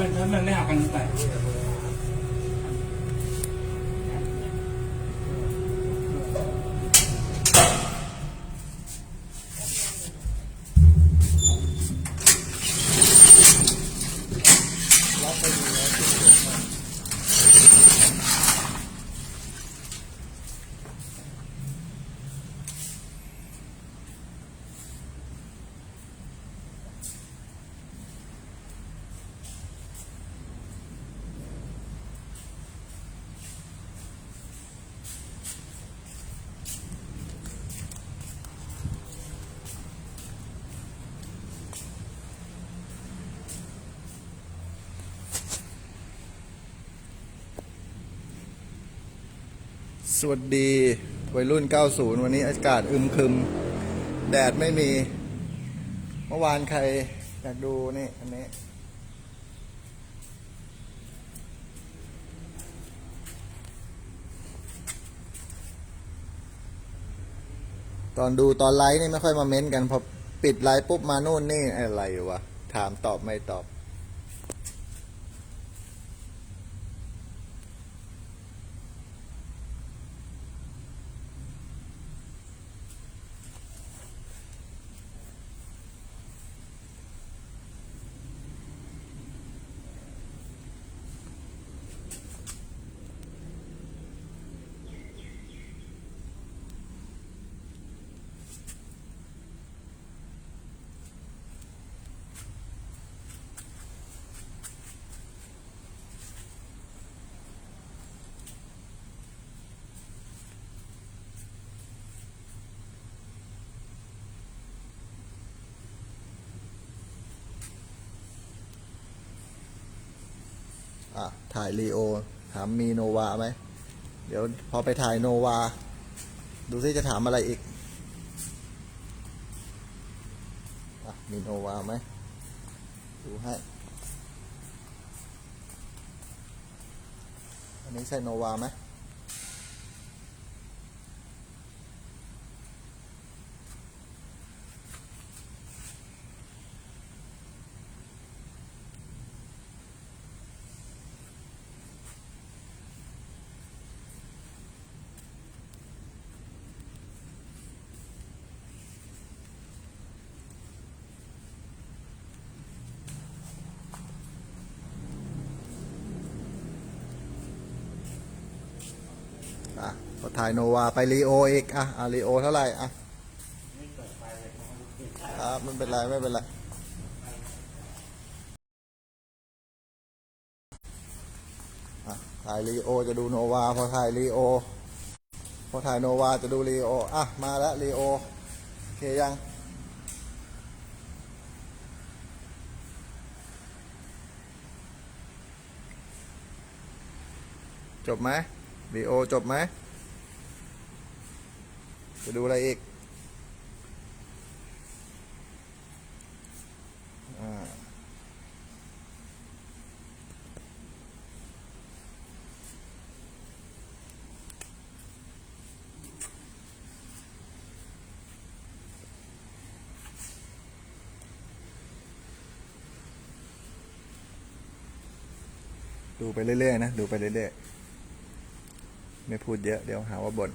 มันมันมัน สวัสดีวัยรุ่น 90 วันนี้อากาศอึมครึม แดดไม่มี เมื่อวานใครอยากดูนี่ อันนี้ ตอนดูตอนไลฟ์นี่ไม่ค่อยมาเม้นกัน พอปิดไลฟ์ปุ๊บมานู่นนี่อะไรวะ ถามตอบไม่ตอบ อะถ่ายรีโอ ถามมีโนวาไหม เดี๋ยวพอไปถ่ายโนวา ดูซิจะถามอะไรอีกอมีโนวาไหม ดูให้ อันนี้ใช่โนวาไหม ถ่ายโนวาไปรีโออีกอะอะรีโอเท่าไหร่อะอะไม่เป็นไรไม่เป็นไรถ่ายรีโอจะดูโนวาพอถ่ายรีโอพอถ่ายโนวาจะดูรีโออะมาแล้วรีโอโอเคยังจบไหมรีโอจบไหม จะดูอะไรอีกอ่าดูไปเรื่อยๆนะ ดูไปเรื่อยๆ ไม่พูดเยอะ เดี๋ยวหาว่าบ่น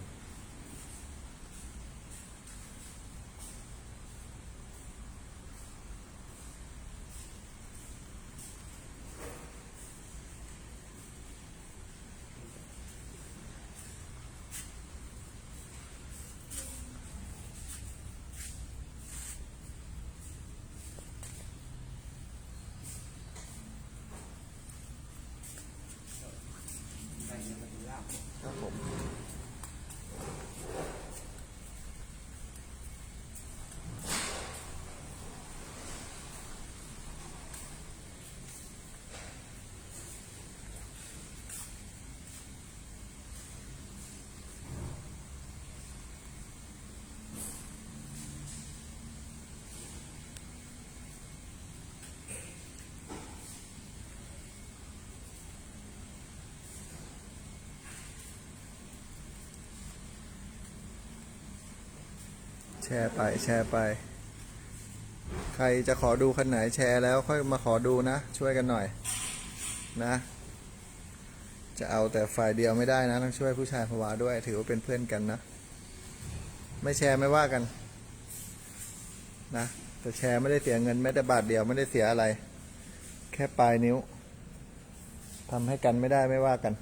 แชร์ไปแชร์ไป ใครจะขอดูคันไหนแชร์แล้วค่อยมาขอดูนะ ช่วยกันหน่อยนะ จะเอาแต่ฝ่ายเดียวไม่ได้นะ ต้องช่วยผู้ชายภาวะด้วย ถือว่าเป็นเพื่อนกันนะ ไม่แชร์ไม่ว่ากัน นะแต่แชร์ไม่ได้เสียเงินแม้แต่บาทเดียวไม่ได้เสียอะไร แค่ปลายนิ้วทำให้กันไม่ได้ไม่ว่ากัน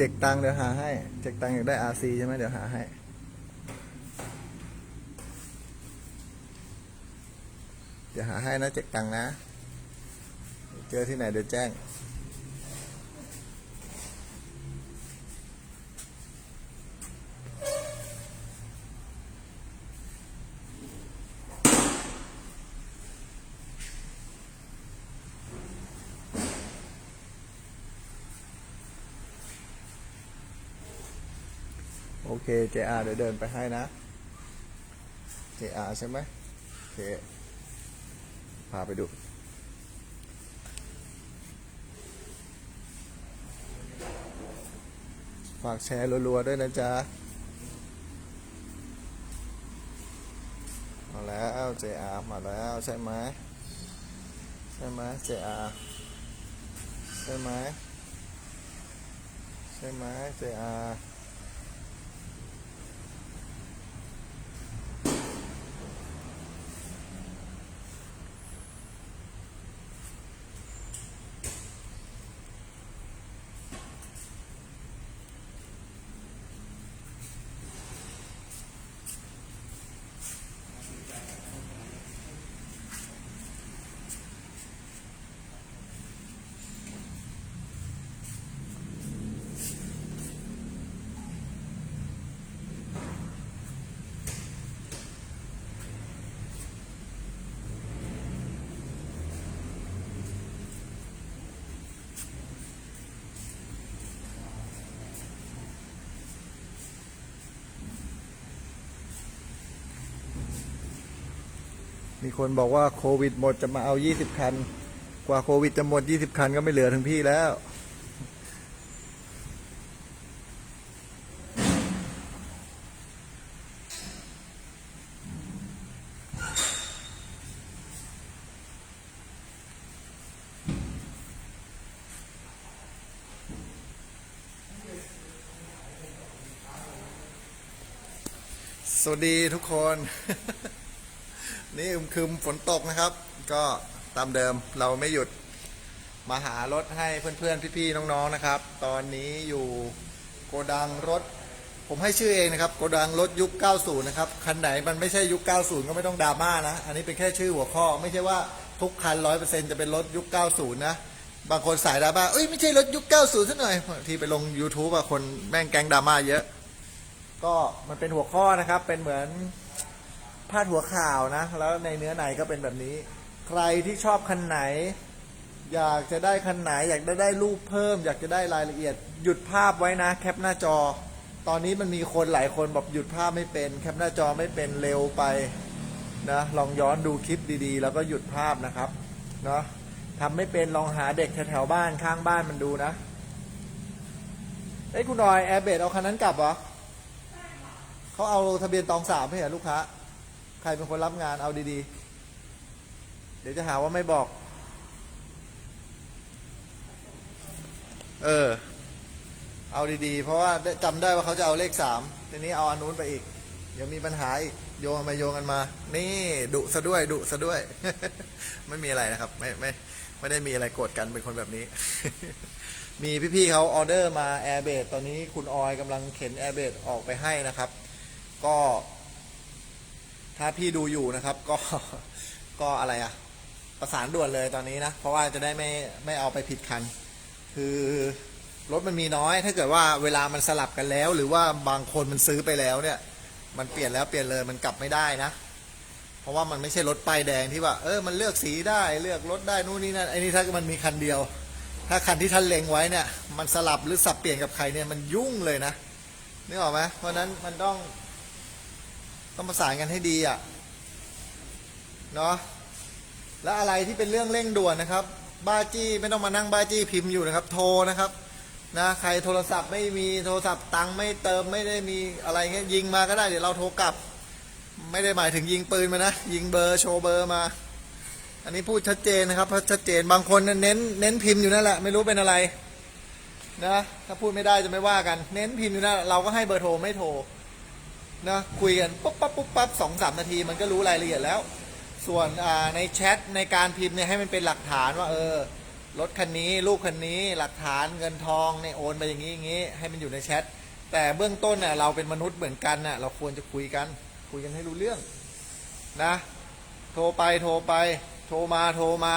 จกตังเดี๋ยวหาให้ เจกตังอยากได้ RC ใช่ไหมเดี๋ยวหาให้ เดี๋ยวหาให้นะเจ็กตังนะ เจอที่ไหนเดี๋ยวแจ้ง JR เดี๋ยวเดินไปให้นะ JR ใช่ไหมโอเค พาไปดูฝากแชร์รัวๆด้วยนะจ๊ะ มาแล้ว JR มาแล้วใช่ไหมใช่ไหม JR ใช่ไหมใช่ไหม JR มีคนบอกว่าโควิดหมดจะมาเอา20คัน กว่าโควิดจะหมด20คันก็ไม่เหลือถึงพี่แล้ว สวัสดีทุกคน นี่อึมครึมฝนตกนะครับ ก็ตามเดิมเราไม่หยุดมาหารถให้เพื่อนๆพี่ๆน้องๆนะครับ ตอนนี้อยู่โกดังรถ ผมให้ชื่อเองนะครับโกดังรถยุค 90 นะครับคันไหนมันไม่ใช่ยุค 90 ก็ไม่ต้องดราม่านะ อันนี้เป็นแค่ชื่อหัวข้อ ไม่ใช่ว่าทุกคัน 100%จะเป็นรถยุค 90 นะบางคนสายดราม่าเอ้ยไม่ใช่รถยุค 90ซะหน่อยบางทีไปลง YouTube อะคนแม่งแกงดราม่าเยอะ ก็มันเป็นหัวข้อนะครับ เป็นเหมือน พาดหัวข่าวนะ แล้วในเนื้อในก็เป็นแบบนี้ ใครที่ชอบคันไหน อยากจะได้คันไหน อยากได้ได้รูปเพิ่ม อยากจะได้รายละเอียด หยุดภาพไว้นะ แคปหน้าจอ ตอนนี้มันมีคนหลายคนแบอกหยุดภาพไม่เป็น แคปหน้าจอไม่เป็นเร็วไปนะลองย้อนดูคลิปดีๆ แล้วก็หยุดภาพนะครับเนาะทำไม่เป็นลองหาเด็กแถวๆบ้านข้างบ้านมันดูนะเอ้ยคุณนอยแอร์เบดเอาคันนั้นกลับเหรอเขาเอาทะเบียนตองสามให้เหรอลูกค้า ใครเป็นคนรับงานเอาดีๆ เดี๋ยวจะหาว่าไม่บอก เออ เอาดีๆ เพราะว่าจำได้ว่าเขาจะเอาเลขสามทีนี้เอาอันนู้นไปอีก เดี๋ยวมีปัญหาอีก โยงกันมาโยงกันมา นี่ดุซะด้วยดุซะด้วย ไม่มีอะไรนะครับ ไม่ไม่ไม่ได้มีอะไรโกรธกันเป็นคนแบบนี้ มีพี่ๆเขาออเดอร์มาแอร์เบดตอนนี้คุณออยกำลังเข็นแอร์เบดออกไปให้นะครับ ก็ ถ้าพี่ดูอยู่นะครับ ก็ก็อะไรอะประสานด่วนเลยตอนนี้นะ เพราะว่าจะได้ไม่ไม่เอาไปผิดคัน คือรถมันมีน้อย ถ้าเกิดว่าเวลามันสลับกันแล้ว หรือว่าบางคนมันซื้อไปแล้วเนี่ย มันเปลี่ยนแล้วเปลี่ยนเลยมันกลับไม่ได้นะ เพราะว่ามันไม่ใช่รถป้ายแดงที่ว่า เออมันเลือกสีได้เลือกรถได้นู่นนี่นั่นไอ้นี่ถ้ามันมีคันเดียว ถ้าคันที่ท่านเล็งไว้เนี่ย มันสลับหรือสับเปลี่ยนกับใครเนี่ยมันยุ่งเลยนะนึกออกไหมเพราะฉะนั้นมันต้อง ต้องประสานกันให้ดีอะเนาะและอะไรที่เป็นเรื่องเร่งด่วนนะครับ บ้าจี้ไม่ต้องมานั่งบ้าจี้พิมพ์อยู่นะครับ โทรนะครับนะใครโทรศัพท์ไม่มีโทรศัพท์ตังค์ไม่เติมไม่ได้มีอะไรเงี้ยยิงมาก็ได้เดี๋ยวเราโทรกลับ ไม่ได้หมายถึงยิงปืนมานะยิงเบอร์โชว์เบอร์มา อันนี้พูดชัดเจนนะครับเพราะชัดเจนบางคนเน้นเน้นพิมพ์อยู่นั่นแหละไม่รู้เป็นอะไรนะถ้าพูดไม่ได้จะไม่ว่ากัน เน้นพิมพ์อยู่นั่นเราก็ให้เบอร์โทรไม่โทร นะคุยกันปุ๊บปั๊บปุ๊บปั๊บสองสามนาทีมันก็รู้รายละเอียดแล้ว ส่วนในแชทในการพิมพ์เนี่ยให้มันเป็นหลักฐานว่าเออรถคันนี้ลูกคันนี้หลักฐานเงินทองเนี่ยโอนไปอย่างนี้อย่างนี้ให้มันอยู่ในแชทแต่เบื้องต้นเนี่ยเราเป็นมนุษย์เหมือนกันน่ะเราควรจะคุยกัน คุยกันให้รู้เรื่องนะโทรไปโทรไป โทรมาโทรมา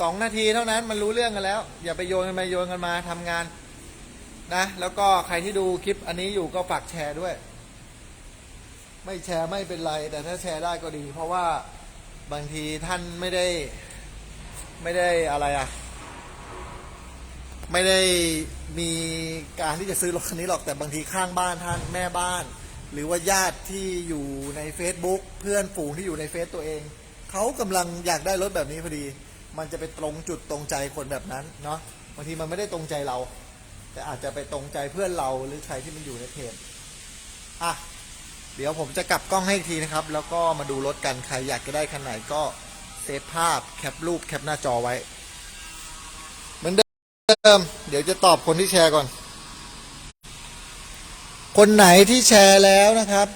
สองนาทีเท่านั้นมันรู้เรื่องกันแล้ว อย่าไปโยนกันไปโยนกันมาทำงานนะแล้วก็ใครที่ดูคลิปอันนี้อยู่ก็ฝากแชร์ด้วย ไม่แชร์ไม่เป็นไร แต่ถ้าแชร์ได้ก็ดี เพราะว่าบางทีท่านไม่ได้ ไม่ได้อะไรอะไม่ได้มีการที่จะซื้อรถคันนี้หรอกแต่บางทีข้างบ้านท่านแม่บ้าน หรือว่าญาติที่อยู่ใน Facebook เพื่อนฝูงที่อยู่ในเฟซตัวเองเขากำลังอยากได้รถแบบนี้พอดี มันจะไปตรงจุดตรงใจคนแบบนั้นเนาะบางทีมันไม่ได้ตรงใจเรา แต่อาจจะไปตรงใจเพื่อนเราหรือใครที่มันอยู่ในเพจอะ เดี๋ยวผมจะกลับกล้องให้อีกทีนะครับ แล้วก็มาดูรถกันใครอยากจะได้คันไหนก็เซฟภาพแคปรูปแคปหน้าจอไว้ เหมือนเดิม เดี๋ยวจะตอบคนที่แชร์ก่อน คนไหนที่แชร์แล้วนะครับ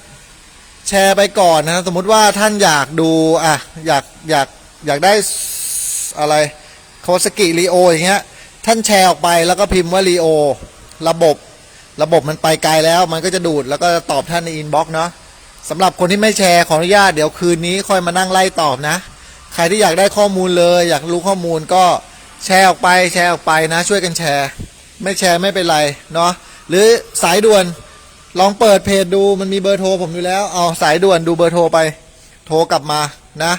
แชร์ไปก่อนนะสมมติว่าท่านอยากดูอะอยากอยากอยากได้อะไรโคสกิรีโออย่างเงี้ยท่านแชร์ออกไปแล้วก็พิมพ์ว่ารีโอระบบ ระบบมันไปไกลแล้วมันก็จะดูดแล้วก็จะตอบท่านในอินบ็อกซ์เนาะสำหรับคนที่ไม่แชร์ขออนุญาตเดี๋ยวคืนนี้ค่อยมานั่งไล่ตอบนะ ใครที่อยากได้ข้อมูลเลย อยากรู้ข้อมูลก็แชร์ออกไปแชร์ออกไปนะ ช่วยกันแชร์ ไม่แชร์ไม่เป็นไรเนาะหรือสายด่วนลองเปิดเพจดูมันมีเบอร์โทรผมอยู่แล้วเอาสายด่วนดูเบอร์โทรไป โทรกลับมานะ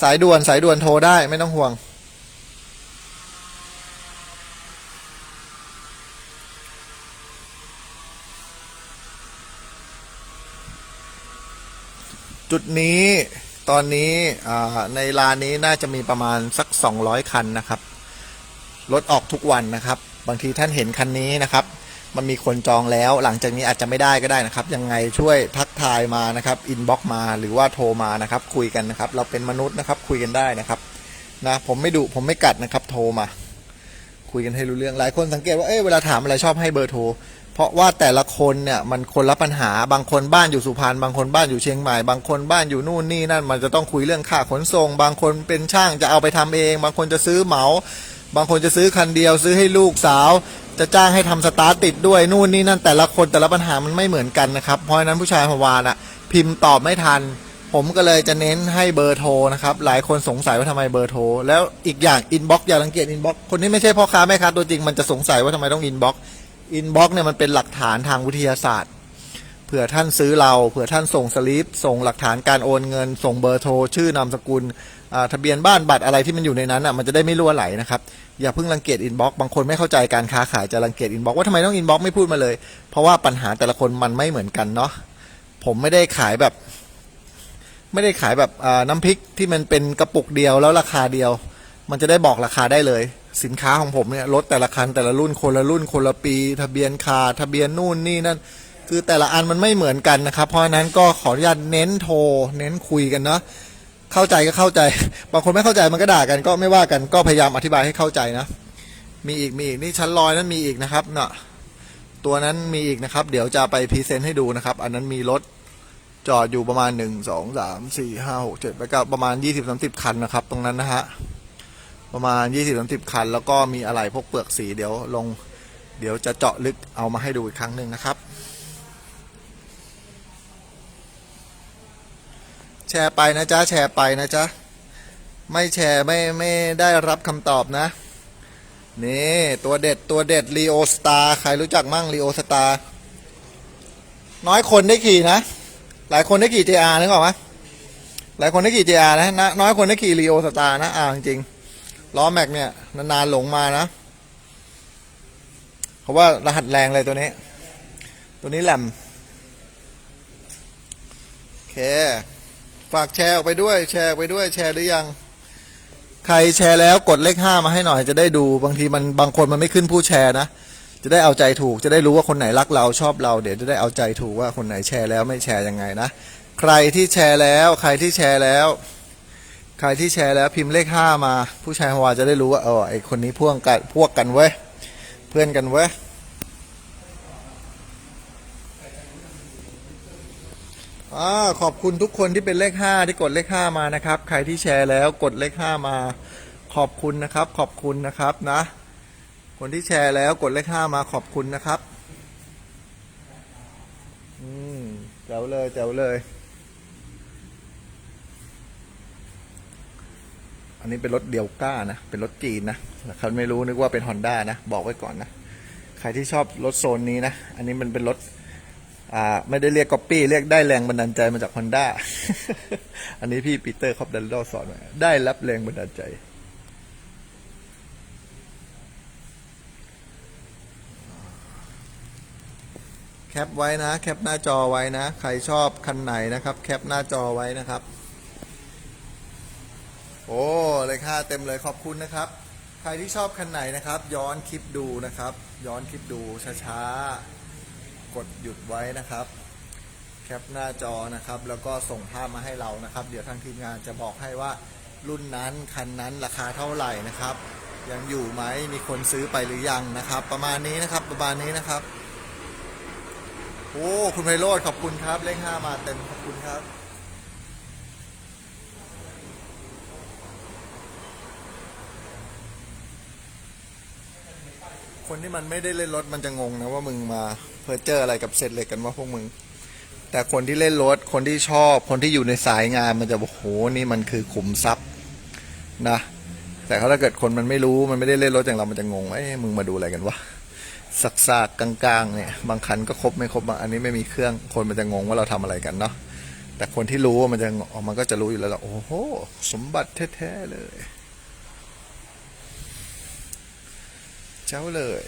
สายด่วนสายด่วนโทรได้ไม่ต้องห่วง จุดนี้ตอนนี้ในลานนี้น่าจะมีประมาณสัก 200 คันนะครับรถออกทุกวันนะครับ บางทีท่านเห็นคันนี้นะครับ มันมีคนจองแล้วหลังจากนี้อาจจะไม่ได้ก็ได้นะครับ ยังไงช่วยทักทายมานะครับอินบ็อกมาหรือว่าโทรมานะครับ คุยกันนะครับ เราเป็นมนุษย์นะครับ คุยกันได้นะครับนะผมไม่ดุผมไม่กัดนะครับ โทรมา คุยกันให้รู้เรื่องหลายคนสังเกตว่าเอ้เวลาถามอะไรชอบให้เบอร์โทร เพราะว่าแต่ละคนเนี่ยมันคนละปัญหาบางคนบ้านอยู่สุพรรณบางคนบ้านอยู่เชียงใหม่บางคนบ้านอยู่นู่นนี่นั่นมันจะต้องคุยเรื่องค่าขนส่ง บางคนเป็นช่างจะเอาไปทำเอง บางคนจะซื้อเหมา บางคนจะซื้อคันเดียว ซื้อให้ลูกสาว จะจ้างให้ทำสตาร์ติดด้วยนู่นนี่นั่นแต่ละคนแต่ละปัญหามันไม่เหมือนกันนะครับเพราะฉะนั้นผู้ชายพวานอะพิมพ์ตอบไม่ทันผมก็เลยจะเน้นให้เบอร์โทรนะครับ หลายคนสงสัยว่าทำไมเบอร์โทร แล้วอีกอย่างอินบ็อกซ์อย่ารังเกียจอินบ็อกซ์คนที่ไม่ใช่พ่อค้าแม่ค้าตัวจริงมันจะสงสัยว่าทำไมต้องอินบ็อก อินบ็อกเนี่ยมันเป็นหลักฐานทางวิทยาศาสตร์เผื่อท่านซื้อเราเผื่อท่านส่งสลิปส่งหลักฐานการโอนเงิน ส่งเบอร์โทร ชื่อนามสกุลทะเบียนบ้านบัตรอะไรที่มันอยู่ในนั้นอะมันจะได้ไม่รั่วไหลนะครับอย่าเพิ่งรังเกียจอินบ็อกบางคนไม่เข้าใจการค้าขายจะรังเกียจอินบ็อกว่าทำไมต้องอินบ็อกไม่พูดมาเลย เพราะว่าปัญหาแต่ละคนมันไม่เหมือนกันเนาะผมไม่ได้ขายแบบ ไม่ได้ขายแบบน้ำพริกที่มันเป็นกระปุกเดียวแล้วราคาเดียว มันจะได้บอกราคาได้เลย สินค้าของผมเนี่ยรถแต่ละคันแต่ละรุ่นคนละรุ่นคนละปี ทะเบียนคาทะเบียนนู่นนี่นั่นคือแต่ละอันมันไม่เหมือนกันนะครับ เพราะฉะนั้นก็ขออนุญาตเน้นโทร เน้นคุยกันเนาะเข้าใจก็เข้าใจ บางคนไม่เข้าใจมันก็ด่ากันก็ไม่ว่ากันก็พยายามอธิบายให้เข้าใจนะ มีอีกมีอีกนี่ชั้นลอยนั้นมีอีกนะครับเนาะตัวนั้นมีอีกนะครับ เดี๋ยวจะไปพรีเซนต์ให้ดูนะครับ อันนั้นมีรถจอดอยู่ประมาณหนึ่งสองสามสี่ห้าหกเจ็ดไปก็ประมาณยี่สิบสามสิบคันนะครับ ตรงนั้นนะฮะ ประมาณยี่สิบสามสิบคัน แล้วก็มีอะไรพวกเปลือกสีเดี๋ยวลง เดี๋ยวจะเจาะลึกเอามาให้ดูอีกครั้งหนึ่งนะครับ แชร์ไปนะจ๊ะ แชร์ไปนะจ๊ะ ไม่แชร์ไม่ไม่ได้รับคำตอบนะ นี่ ตัวเด็ดตัวเด็ดรีโอสตาร์ใครรู้จักมั่งรีโอสตาร์น้อยคนได้ขี่นะ หลายคนได้ขี่ JR นึกออกไหมหลายคนได้ขี่ JR นะนะน้อยคนได้ขี่รีโอสตาร์นะอ่าจริงๆ ล้อแม็กเนี่ยนานๆหลงมานะ เพราะว่ารหัสแรงเลยตัวนี้ ตัวนี้แหลมโอเค ฝากแชร์ออกไปด้วย แชร์ไปด้วยแชร์หรือยัง ใครแชร์แล้วกดเลขห้ามาให้หน่อยจะได้ดู บางทีมันบางคนมันไม่ขึ้นผู้แชร์นะ จะได้เอาใจถูก จะได้รู้ว่าคนไหนรักเราชอบเรา เดี๋ยวจะได้เอาใจถูกว่าคนไหนแชร์แล้วไม่แชร์ยังไงนะ ใครที่แชร์แล้ว ใครที่แชร์แล้ว ใครที่แชร์แล้วพิมพ์เลขห้ามา ผู้ชายฮวาจะได้รู้ว่าเออไอคนนี้พ่วกกันพวกกันเว้ยเพื่อนกันเว้ยอาขอบคุณทุกคนที่เป็นเลขห้าที่กดเลขห้ามานะครับ ใครที่แชร์แล้วกดเลขห้ามา ขอบคุณนะครับ ขอบคุณนะครับนะ คนที่แชร์แล้วกดเลขห้ามาขอบคุณนะครับ อืมแจ๋วเลยแจ๋วเลย นนี้เป็นรถเดียวก้านะ เป็นรถจีนนะใครไม่รู้นึกว่าเป็น Honda นะ บอกไว้ก่อนนะ ใครที่ชอบรถโซนนี้นะ อันนี้มันเป็นรถอ่าไม่ได้เรียกก๊อปปี้เรียกได้แรงบันดาลใจมาจาก Honda อันนี้พี่ปีเตอร์คอปดันโดสอนไว้ได้รับแรงบันดาลใจแคปไว้นะ แคปหน้าจอไว้นะ ใครชอบคันไหนนะครับ แคปหน้าจอไว้นะครับ โอ้เลยค่าเต็มเลยขอบคุณนะครับ ใครที่ชอบคันไหนนะครับ ย้อนคลิปดูนะครับ ย้อนคลิปดูช้าๆ กดหยุดไว้นะครับ แคปหน้าจอนะครับ แล้วก็ส่งภาพมาให้เรานะครับ เดี๋ยวทางทีมงานจะบอกให้ว่ารุ่นนั้นคันนั้นราคาเท่าไหร่นะครับ ยังอยู่ไหมมีคนซื้อไปหรือยังนะครับ ประมาณนี้นะครับประมาณนี้นะครับโอ้คุณไพโรธขอบคุณครับเลขห้ามาเต็มขอบคุณครับ คนที่มันไม่ได้เล่นรถมันจะงงนะว่ามึงมาเพอเจออะไรกับเศษเหล็กกันว่าพวกมึง แต่คนที่เล่นรถคนที่ชอบ คนที่อยู่ในสายงานมันจะบอกโหนี่มันคือขุมทรัพย์นะ แต่ถ้าเกิดคนมันไม่รู้มันไม่ได้เล่นรถอย่างเรา มันจะงงเอ้มึงมาดูอะไรกันวะสักซากกลางๆเนี่ยบางคันก็ครบไม่ครบบางอันนี้ไม่มีเครื่องคนมันจะงงว่าเราทำอะไรกันเนาะแต่คนที่รู้มันจะออกมันก็จะรู้อยู่แล้วล่ะโอ้โห สมบัติแท้ๆเลย เจ้าเลย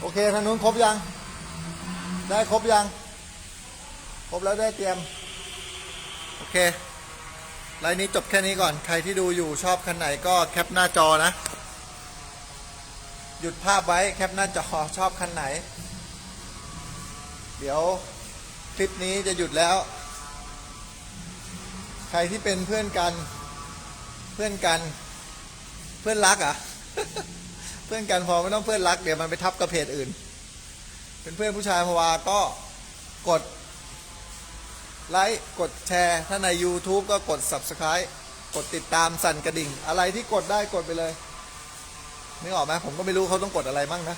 โอเคทางนู้นครบยัง ได้ครบยัง ครบแล้วได้เตรียม โอเคไลน์นี้จบแค่นี้ก่อน ใครที่ดูอยู่ชอบคันไหนก็แคปหน้าจอนะ หยุดภาพไว้แคปหน้าจอชอบคันไหน เดี๋ยวคลิปนี้จะหยุดแล้ว ใครที่เป็นเพื่อนกัน เพื่อนกัน เพื่อนรักอะ เพื่อนกันพอไม่ต้องเพื่อนรัก เดี๋ยวมันไปทับกับเพจอื่น เป็นเพื่อนผู้ชายพวาก็กด ไลค์กดแชร์ถ้าใน YouTube ก็กด Subscribe กดติดตามสั่นกระดิ่ง อะไรที่กดได้กดไปเลยนึกออกไหมผมก็ไม่รู้เขาต้องกดอะไรมั่งนะ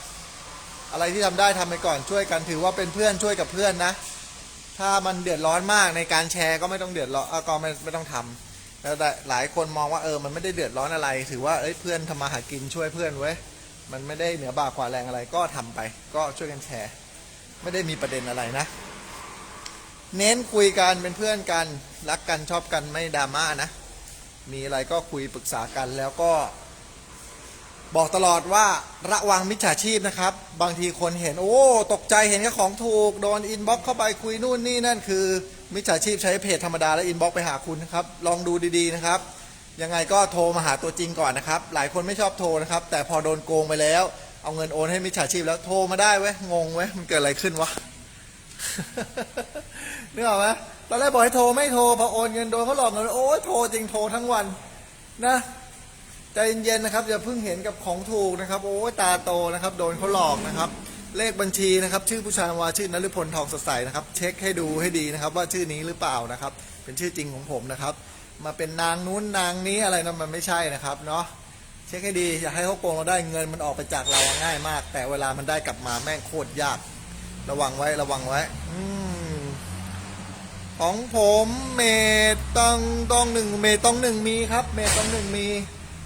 อะไรที่ทำได้ทำไปก่อนช่วยกันถือว่าเป็นเพื่อนช่วยกับเพื่อนนะ ถ้ามันเดือดร้อนมากในการแชร์ก็ไม่ต้องเดือดร้อนอก็ไม่ไม่ต้องทำแล้วแต่หลายคนมองว่าเออมันไม่ได้เดือดร้อนอะไร ถือว่าเอ้ยเพื่อนทำมาหากินช่วยเพื่อนเว้ยมันไม่ได้เหนือบ่ากว่าแรงอะไรก็ทำไป ก็ช่วยกันแชร์ ไม่ได้มีประเด็นอะไรนะ เน้นคุยกันเป็นเพื่อนกัน รักกันชอบกันไม่ดราม่านะ มีอะไรก็คุยปรึกษากันแล้วก็ บอกตลอดว่าระวังมิจฉาชีพนะครับ บางทีคนเห็นโอ้ ตกใจเห็นแค่ของถูก โดนอินบ็อกเข้าไปคุยนู่นนี่นั่นคือ มิจฉาชีพใช้เพจธรรมดาและอินบ็อกไปหาคุณนะครับ ลองดูดีๆนะครับ ยังไงก็โทรมาหาตัวจริงก่อนนะครับ หลายคนไม่ชอบโทรนะครับ แต่พอโดนโกงไปแล้ว เอาเงินโอนให้มิจฉาชีพแล้วโทรมาได้เว้ยงงเว้ยมันเกิดอะไรขึ้นวะ นึกออกไหมตอนแรกบอกให้โทรไม่โทรพอโอนเงินโดนเขาหลอกเงินโอ้ยโทรจริงโทรทั้งวันนะใจเย็นๆนะครับอย่าเพิ่งเห็นกับของถูกนะครับ โอ้ยตาโตนะครับ โดนเขาหลอกนะครับ เลขบัญชีนะครับ ชื่อผู้ชายวาชื่อนฤพลทองสดใสนะครับ เช็คให้ดูให้ดีนะครับ ว่าชื่อนี้หรือเปล่านะครับ เป็นชื่อจริงของผมนะครับ มาเป็นนางนู้นนางนี้อะไรนั้นมันไม่ใช่นะครับเนาะเช็คให้ดีอย่าให้เขาโกงเราได้เงินมันออกไปจากเราง่ายมาก แต่เวลามันได้กลับมาแม่งโคตรยาก ระวังไว้ระวังไว้ อืม ของผมเมต้องต้องหนึ่งเมต้องหนึ่งมีครับ เมต้องหนึ่งมี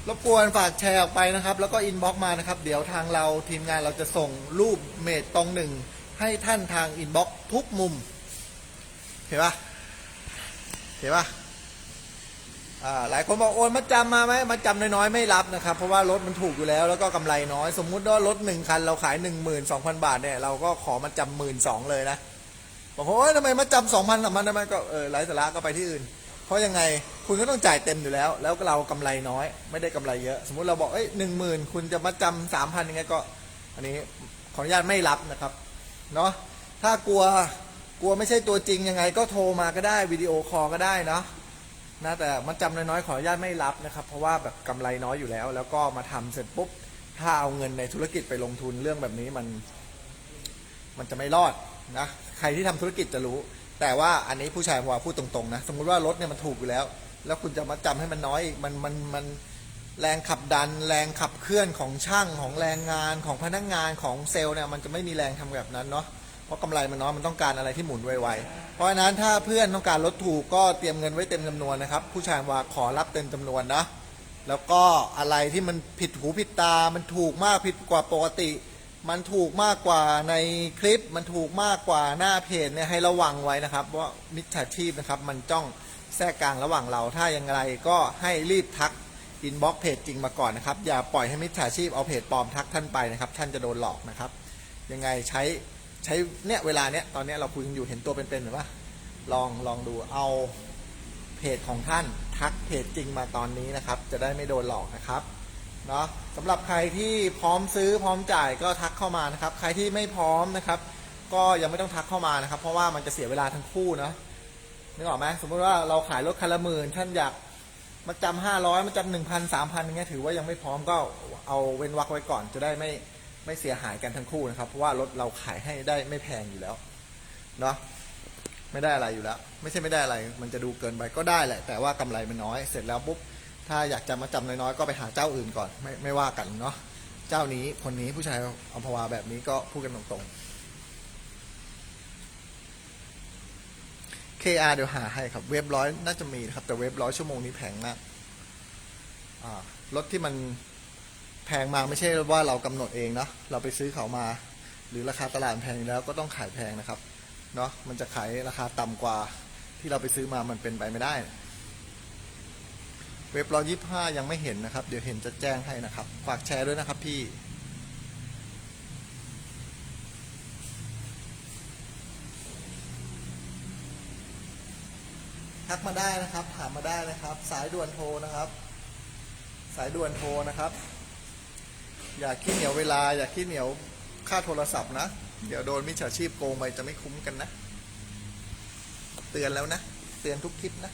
รบกวนฝากแชร์ออกไปนะครับ แล้วก็อินบ็อกมานะครับ เดี๋ยวทางเราทีมงานเราจะส่งรูปเมตองหนึ่งให้ท่านทางอินบ็อกทุกมุม เห็นปะเห็นปะหลายคนบอกโอนมาจำมาไหมมาจำน้อยๆไม่รับนะครับ เพราะว่ารถมันถูกอยู่แล้วแล้วก็กำไรน้อย สมมุติว่ารถหนึ่งคันเราขายหนึ่งหมื่นสองพันบาทเนี่ยเราก็ขอมาจำหมื่นสองเลยนะ บอกว่าโอ๊ยทำไมมาจำสองพันสามพันทำไมก็เออไร้สาระก็ไปที่อื่น เพราะยังไงคุณก็ต้องจ่ายเต็มอยู่แล้ว แล้วเรากำไรน้อย ไม่ได้กำไรเยอะ สมมุติเราบอกเอ้ยหนึ่งหมื่นคุณจะมาจำสามพันยังไงก็ อันนี้ขออนุญาตไม่รับนะครับเนาะถ้ากลัวกลัวไม่ใช่ตัวจริงยังไง ก็โทรมาก็ได้วิดีโอคอลก็ได้เนาะนะแต่มันจำน้อยๆขออนุญาตไม่รับนะครับเพราะว่าแบบกำไรน้อยอยู่แล้ว แล้วก็มาทำเสร็จปุ๊บถ้าเอาเงินในธุรกิจไปลงทุนเรื่องแบบนี้มัน มันจะไม่รอดนะใครที่ทำธุรกิจจะรู้ แต่ว่าอันนี้ผู้ชายว่าพูดตรงๆนะ สมมุติว่ารถเนี่ยมันถูกอยู่แล้ว แล้วคุณจะมาจำให้มันน้อยอีกมันมันมันแรงขับดัน แรงขับเคลื่อนของช่างของแรงงานของพนักงานของเซลล์เนี่ยมันจะไม่มีแรงทำแบบนั้นเนาะเพราะกำไรมันน้อยมันต้องการอะไรที่หมุนไวๆเพราะฉะนั้นถ้าเพื่อนต้องการรถถูกก็เตรียมเงินไว้เต็มจำนวนนะครับ ผู้ชายว่าขอรับเต็มจำนวนนะแล้วก็อะไรที่มันผิดหูผิดตา มันถูกมากผิดกว่าปกติ มันถูกมากกว่าในคลิปมันถูกมากกว่าหน้าเพจเนี่ยให้ระวังไว้นะครับ ว่ามิจฉาชีพนะครับ มันจ้องแทรกกลางระหว่างเราถ้าอย่างไรก็ให้รีบทักอินบ็อกเพจจริงมาก่อนนะครับ อย่าปล่อยให้มิจฉาชีพเอาเพจปลอมทักท่านไปนะครับ ท่านจะโดนหลอกนะครับ ยังไงใช้ใช้เนี่ยเวลาเนี้ยตอนเนี้ยเราคุยกันอยู่เห็นตัวเป็นๆหรือว่าลองลองดูเอาเพจของท่านทักเพจจริงมาตอนนี้นะครับ จะได้ไม่โดนหลอกนะครับ เนาะสำหรับใครที่พร้อมซื้อพร้อมจ่ายก็ทักเข้ามานะครับ ใครที่ไม่พร้อมนะครับ ก็ยังไม่ต้องทักเข้ามานะครับ เพราะว่ามันจะเสียเวลาทั้งคู่นะนึกออกไหมสมมติว่าเราขายรถคันละหมื่นท่านอยากมาจำห้าร้อยมาจำหนึ่งพันสามพันอย่างเงี้ยถือว่ายังไม่พร้อมก็เอาเว้นวักไว้ก่อนจะได้ไม่ไม่เสียหายกันทั้งคู่นะครับ เพราะว่ารถเราขายให้ได้ไม่แพงอยู่แล้วเนาะไม่ได้อะไรอยู่แล้ว ไม่ใช่ไม่ได้อะไร มันจะดูเกินไปก็ได้แหละ แต่ว่ากำไรมันน้อย เสร็จแล้วปุ๊บ ถ้าอยากจะมาจำน้อยๆ ก็ไปหาเจ้าอื่นก่อน ไม่ไม่ว่ากันเนาะเจ้านี้คนนี้ผู้ชายอัมพวาแบบนี้ก็พูดกันตรงๆ KR เดี๋ยวหาให้ครับ เว็บร้อยน่าจะมีนะครับ แต่เว็บร้อยชั่วโมงนี้แพงมากรถที่มันแพงมาไม่ใช่ว่าเรากำหนดเองเนาะเราไปซื้อเขามา หรือราคาตลาดแพงแล้วก็ต้องขายแพงนะครับเนาะมันจะขายราคาต่ำกว่าที่เราไปซื้อมามันเป็นไปไม่ได้ เว็บร้อยยี่ห้ายังไม่เห็นนะครับ เดี๋ยวเห็นจะแจ้งให้นะครับ ฝากแชร์ด้วยนะครับพี่ทักมาได้นะครับ ถามมาได้นะครับ สายด่วนโทรนะครับ สายด่วนโทรนะครับ อย่าขี้เหนียวเวลา อย่าขี้เหนียวค่าโทรศัพท์นะ เดี๋ยวโดนมิจฉาชีพโกงไปจะไม่คุ้มกันนะ เตือนแล้วนะ เตือนทุกคลิปนะ